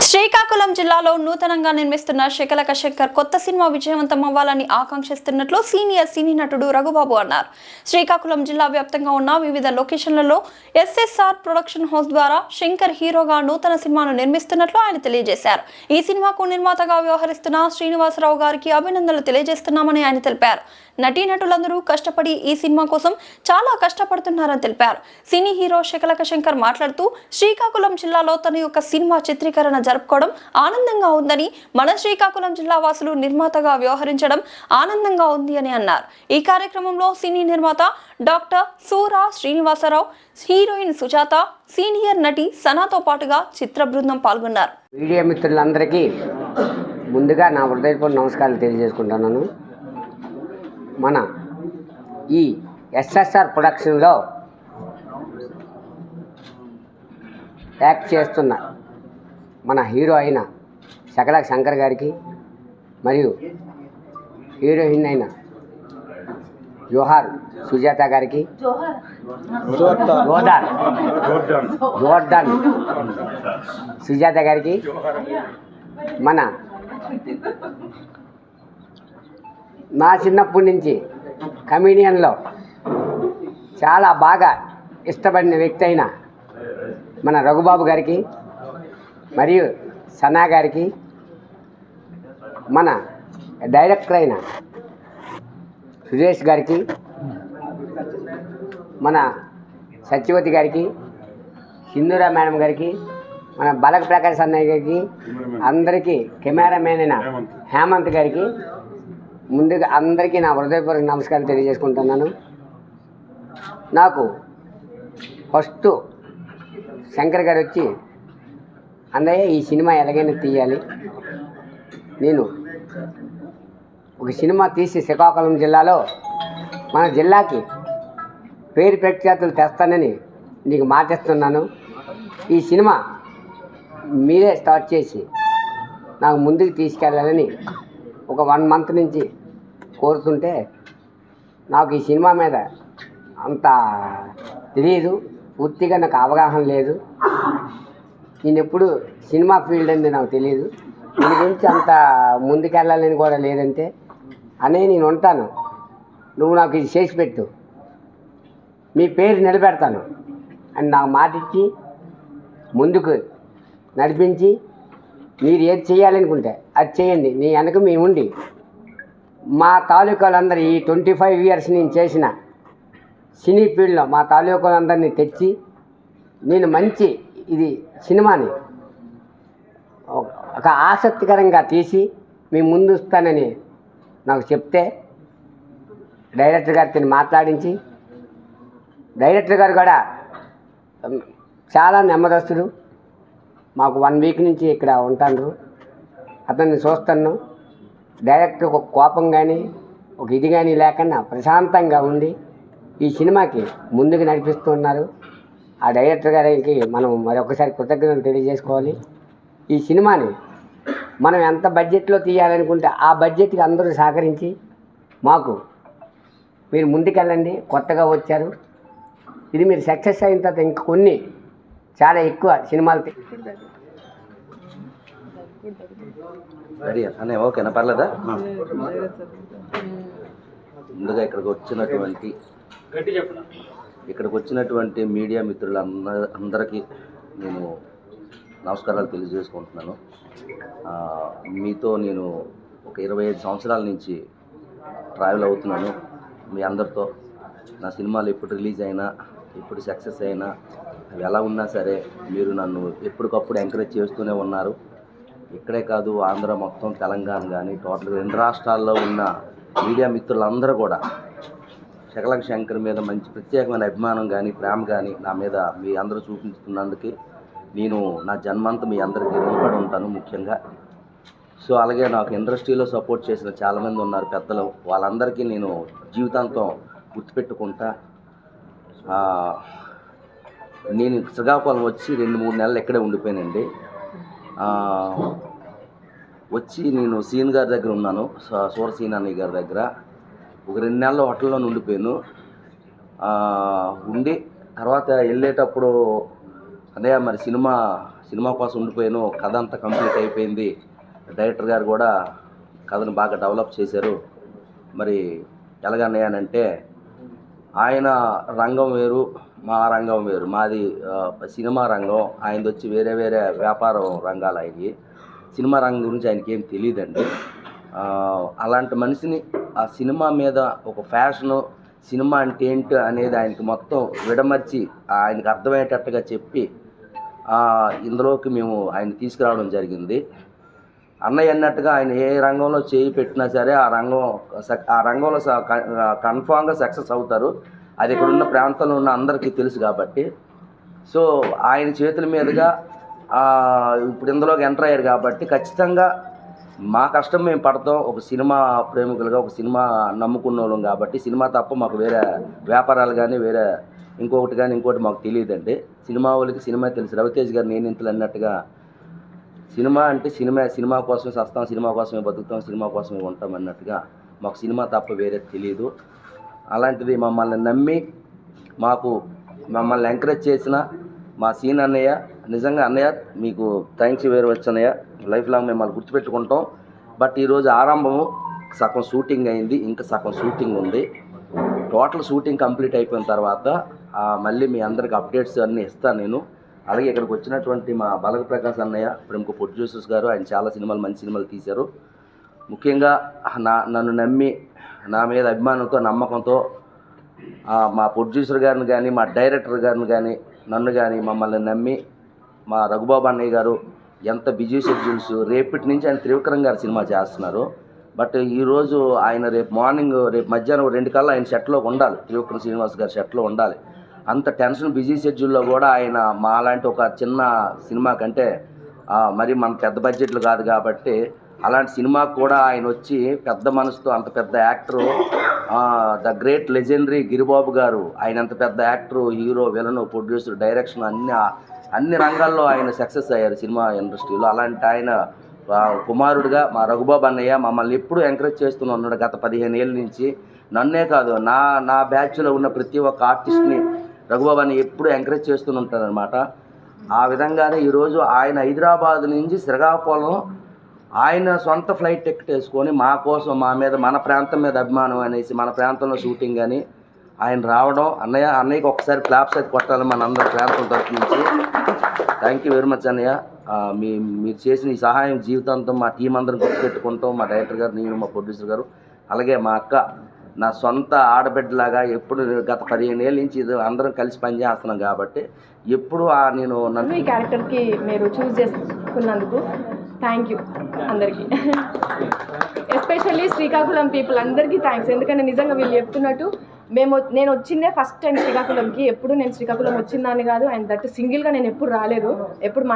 శ్రీకాకుళం జిల్లాలో నూతనంగా నిర్మిస్తున్న శకలక శంకర్ కొత్త సినిమా విజయవంతం అవ్వాలని ఆకాంక్షిస్తున్నట్లు సీనియర్ సినీ నటుడు రఘుబాబు అన్నారు. శ్రీకాకుళం జిల్లా వ్యాప్తంగా ఉన్న వివిధ లొకేషన్లలో ఎస్ఎస్ఆర్ ప్రొడక్షన్ హౌస్ ద్వారా శంకర్ హీరోగా నూతన సినిమాను నిర్మిస్తున్నట్లు ఆయన తెలియజేశారు. ఈ సినిమాకు నిర్మాతగా వ్యవహరిస్తున్న శ్రీనివాసరావు గారికి అభినందనలు తెలియజేస్తున్నామని ఆయన తెలిపారు. నటీనటులందరూ కష్టపడి ఈ సినిమా కోసం చాలా కష్టపడుతున్నారని తెలిపారు. సినీ హీరో శకలక శంకర్ మాట్లాడుతూ శ్రీకాకుళం జిల్లాలో తన యొక్క సినిమా చిత్రీకరణ జరుపుకోవడం ఆనందంగా ఉందని మన శ్రీకాకుళం జిల్లా వాసులు నిర్మాతగా వ్యవహరించడం ఆనందంగా ఉంది అని అన్నారు. ఈ కార్యక్రమంలో సినీ నిర్మాత doctor Sura Srinivasarao heroine Sujatha senior నటి సనాతో పాటుగా చిత్ర బృందం పాల్గొన్నారు. మీడియా మిత్రులందరికీ ముందుగా నా హృదయపూర్వక నమస్కారాలు తెలియజేసుకుంటున్నాను. మన ఈ ఎస్ఎస్ఆర్ ప్రొడక్షన్లో యాక్ట్ చేస్తున్న మన హీరో అయిన శకల శంకర్ గారికి మరియు హీరోయిన్ అయిన జోహార్ సుజాత గారికి జోదార్ జోర్డాన్ సుజాత గారికి మన నా చిన్నప్పటి నుంచి కమీడియన్లో చాలా బాగా ఇష్టపడిన వ్యక్తి అయిన మన రఘుబాబు గారికి మరియు సనా గారికి మన డైరెక్టర్ అయిన సురేష్ గారికి మన సత్యవతి గారికి సింధూరా మేడం గారికి మన బలక ప్రకాష్ అన్నయ్య గారికి అందరికీ కెమెరామెన్ అయిన హేమంత్ గారికి ముందుగా అందరికీ నా హృదయపూర్వక నమస్కారం తెలియజేసుకుంటున్నాను. నాకు ఫస్ట్ శంకర్ గారు వచ్చి అన్నయ్య ఈ సినిమా ఎలాగైనా తీయాలి. నేను ఒక సినిమా తీసి శ్రీకాకుళం జిల్లాలో మన జిల్లాకి పేరు ప్రఖ్యాతులు తెస్తానని నీకు మాటిస్తున్నాను. ఈ సినిమా మీరే స్టార్ట్ చేసి నాకు ముందుకు తీసుకెళ్ళాలని ఒక వన్ మంత్ నుంచి కోరుతుంటే నాకు ఈ సినిమా మీద అంత తెలియదు పూర్తిగా నాకు అవగాహన లేదు. నేను ఎప్పుడు సినిమా ఫీల్డ్ అంటే నాకు తెలియదు దీని గురించి అంత ముందుకెళ్ళాలని కూడా లేదంటే. అనే నేను ఉంటాను. నువ్వు నాకు ఇది చేసి పెట్టు. మీ పేరు నిలబెడతాను. అని నాకు మాట ఇచ్చి ముందుకు నడిపించి మీరు ఏది చేయాలనుకుంటే అది చేయండి. నీ వెనక మేము ఉండి. మా తాలూకాలందరూ ఈ ట్వంటీ ఫైవ్ ఇయర్స్ నేను చేసిన సినీ ఫీల్డ్లో మా తాలూకాలందరినీ తెచ్చి నేను మంచి ఇది సినిమాని. ఒక- ఆసక్తికరంగా తీసి మీ ముందు వస్తానని నాకు చెప్తే డైరెక్టర్ గారితో మాట్లాడించి డైరెక్టర్ గారు కూడా చాలా నెమ్మదస్తుడు. మాకు వన్ వీక్ నుంచి ఇక్కడ ఉంటాను అతన్ని చూస్తాను. డైరెక్టర్ ఒక కోపం కానీ ఒక ఇది కానీ లేకుండా ప్రశాంతంగా ఉండి ఈ సినిమాకి ముందుకు నడిపిస్తూ ఉన్నారు. ఆ డైరెక్టర్ గారికి మనం మరొకసారి కృతజ్ఞతలు తెలియజేసుకోవాలి. ఈ సినిమాని మనం ఎంత బడ్జెట్లో తీయాలనుకుంటే ఆ బడ్జెట్కి అందరూ సహకరించి మాకు మీరు ముందుకెళ్ళండి కొత్తగా వచ్చారు. ఇది మీరు సక్సెస్ అయిన తర్వాత ఇంక కొన్ని చాలా ఎక్కువ సినిమాలు అనే ఓకేనా? పర్లేదా? ముందుగా ఇక్కడికి వచ్చినటువంటి ఇక్కడికి వచ్చినటువంటి మీడియా మిత్రుల అందరికీ నేను నమస్కారాలు తెలియజేసుకుంటున్నాను. మీతో నేను ఒక ఇరవై ఐదు సంవత్సరాల నుంచి ట్రావెల్ అవుతున్నాను. మీ అందరితో నా సినిమాలు ఎప్పుడు రిలీజ్ అయినా ఎప్పుడు సక్సెస్ అయినా అవి ఎలా ఉన్నా సరే మీరు నన్ను ఎప్పటికప్పుడు ఎంకరేజ్ చేస్తూనే ఉన్నారు. ఇక్కడే కాదు ఆంధ్ర మొత్తం తెలంగాణ కానీ టోటల్ రెండు రాష్ట్రాల్లో ఉన్న మీడియా మిత్రులందరూ కూడా శకలక శంకర్ మీద మంచి ప్రత్యేకమైన అభిమానం కానీ ప్రేమ కానీ నా మీద మీ అందరూ చూపించుతున్నందుకు నేను నా జన్మంతా మీ అందరికీ రుణపడి ఉంటాను ముఖ్యంగా. సో అలాగే నాకు ఇండస్ట్రీలో సపోర్ట్ చేసిన చాలామంది ఉన్నారు పెద్దలు. వాళ్ళందరికీ నేను జీవితాంతం గుర్తుపెట్టుకుంటా. నేను శ్రీకాకుళం వచ్చి రెండు మూడు నెలలు ఇక్కడే ఉండిపోయానండి. వచ్చి నేను సీన్ గారి దగ్గర ఉన్నాను. సూర సీన్ అన్నయ్య గారి దగ్గర. ఒక రెండు నెలలు హోటల్లో ఉండిపోయాను. ఉండి తర్వాత వెళ్ళేటప్పుడు అన్నయ్య మరి సినిమా సినిమా కోసం ఉండిపోయాను. కథ అంతా కంప్లీట్ అయిపోయింది. డైరెక్టర్ గారు కూడా కథను బాగా డెవలప్ చేశారు. మరి ఎలాగన్నాయనంటే ఆయన రంగం వేరు మా రంగం వేరు. మాది సినిమా రంగం. ఆయనది వచ్చి వేరే వేరే వ్యాపారం రంగాలు ఆయనకి సినిమా రంగం గురించి ఆయనకి ఏం తెలియదండి అలాంటి మనిషిని ఆ సినిమా మీద ఒక ఫ్యాషను సినిమా అంటే ఏంటి అనేది ఆయనకి మొత్తం విడమర్చి ఆయనకి అర్థమయ్యేటట్టుగా చెప్పి ఇందులోకి మేము ఆయన తీసుకురావడం జరిగింది. అన్నయ్య అన్నట్టుగా ఆయన ఏ రంగంలో చేయి పెట్టినా సరే ఆ రంగం సక్- ఆ రంగంలో క- కన్ఫామ్గా సక్సెస్ అవుతారు. అది ఇక్కడ ఉన్న ప్రాంతంలో ఉన్న అందరికీ తెలుసు కాబట్టి. సో ఆయన చేతుల మీదుగా ఇప్పుడు ఇందులోకి ఎంటర్ అయ్యారు కాబట్టి ఖచ్చితంగా మా కష్టం మేము పడతాం. ఒక సినిమా ప్రేమికులుగా ఒక సినిమా నమ్ముకున్న వాళ్ళం కాబట్టి సినిమా తప్ప మాకు వేరే వ్యాపారాలు కానీ వేరే ఇంకొకటి కానీ ఇంకోటి మాకు తెలియదండి. సినిమా వాళ్ళకి సినిమా తెలుసు. రవితేజ్ గారు నేను ఇంతలు అన్నట్టుగా సినిమా అంటే సినిమా సినిమా కోసమే సస్తాం సినిమా కోసమే బతుకుతాం సినిమా కోసమే ఉంటాం అన్నట్టుగా మాకు సినిమా తప్ప వేరే తెలియదు అలాంటిది మమ్మల్ని నమ్మి మాకు మమ్మల్ని ఎంకరేజ్ చేసిన మా సీన్ అన్నయ్య నిజంగా అన్నయ్య మీకు థ్యాంక్స్ వేరు వచ్చు అన్నయ్య. లైఫ్ లాంగ్ మిమ్మల్ని గుర్తుపెట్టుకుంటాం. బట్ ఈరోజు ఆరంభము సగం షూటింగ్ అయింది ఇంకా సగం షూటింగ్ ఉంది. టోటల్ షూటింగ్ కంప్లీట్ అయిపోయిన తర్వాత మళ్ళీ మీ అందరికి అప్డేట్స్ అన్నీ ఇస్తాను నేను. అలాగే ఇక్కడికి వచ్చినటువంటి మా బలగ ప్రకాశ్ అన్నయ్య ప్రముఖ ప్రొడ్యూసర్స్ గారు ఆయన చాలా సినిమాలు మంచి సినిమాలు తీశారు. ముఖ్యంగా నా నన్ను నమ్మి నా మీద అభిమానంతో నమ్మకంతో మా ప్రొడ్యూసర్ గారిని కానీ మా డైరెక్టర్ గారిని కానీ నన్ను కానీ మమ్మల్ని నమ్మి మా రఘుబాబు అన్నయ్య గారు ఎంత బిజీ షెడ్యూల్స్ రేపటి నుంచి ఆయన త్రివిక్రమ్ గారు సినిమా చేస్తున్నారు. బట్ ఈరోజు ఆయన రేపు మార్నింగ్ రేపు మధ్యాహ్నం రెండు కల్లా ఆయన షర్ట్లో ఉండాలి. త్రివిక్రమ్ శ్రీనివాస్ గారి షర్ట్లో ఉండాలి. అంత టెన్షన్ బిజీ షెడ్యూల్లో కూడా ఆయన మాలాంటి ఒక చిన్న సినిమా కంటే మరి మన పెద్ద బడ్జెట్లు కాదు కాబట్టి అలాంటి సినిమాకు కూడా ఆయన వచ్చి పెద్ద మనసుతో అంత పెద్ద actor the great legendary Giribabu garu ఆయన అంత పెద్ద actor hero villain producer direction అన్ని అన్ని రంగాల్లో ఆయన సక్సెస్ అయ్యారు సినిమా ఇండస్ట్రీలో. అలాంటి ఆయన కుమారుడుగా కుమారుడిగా మా రఘుబాబు అన్నయ్య మమ్మల్ని ఎప్పుడూ ఎంకరేజ్ చేస్తూనే ఉన్నాడు గత పదిహేను ఏళ్ళ నుంచి. నన్నే కాదు నా నా బ్యాచ్లో ఉన్న ప్రతి ఒక్క ఆర్టిస్ట్ని రఘుబాబు అన్నయ్య ఎప్పుడూ ఎంకరేజ్ చేస్తూనే ఉంటాడనమాట ఆ విధంగానే ఈరోజు ఆయన హైదరాబాద్ నుంచి శ్రీకాకుళం ఆయన సొంత ఫ్లైట్ టికెట్ వేసుకొని మా కోసం మా మీద మన ప్రాంతం మీద అభిమానం అనేసి మన ప్రాంతంలో షూటింగ్ అని ఆయన రావడం అన్నయ్య అన్నయ్యకి ఒకసారి క్లాప్స్ అయితే కొట్టాలి మన అందరి ప్రాంతం తరఫు నుంచి థ్యాంక్ యూ వెరీ మచ్ అన్నయ్య. మీ మీరు చేసిన ఈ సహాయం జీవితాంతం మా టీం అందరం గుర్తుపెట్టుకుంటాం. మా డైరెక్టర్ గారు నేను మా ప్రొడ్యూసర్ గారు అలాగే మా అక్క నా సొంత ఆడబిడ్డలాగా ఎప్పుడు గత పదిహేను ఏళ్ళ నుంచి ఇది అందరం కలిసి పనిచేస్తున్నాం కాబట్టి ఎప్పుడు ఆ నేను నన్ను ఈ క్యారెక్టర్కి మీరు చూస్ చేసుకున్నందుకు థ్యాంక్ యూ అందరికీ. ఎస్పెషల్లీ శ్రీకాకుళం పీపుల్ అందరికీ థ్యాంక్స్ ఎందుకంటే నిజంగా వీళ్ళు చెప్తున్నట్టు మేము నేను వచ్చిందే ఫస్ట్ టైం శ్రీకాకుళంకి. ఎప్పుడు నేను శ్రీకాకుళం వచ్చిందాన్ని కాదు. అండ్ దట్ సింగిల్గా నేను ఎప్పుడు రాలేదు. ఎప్పుడు మా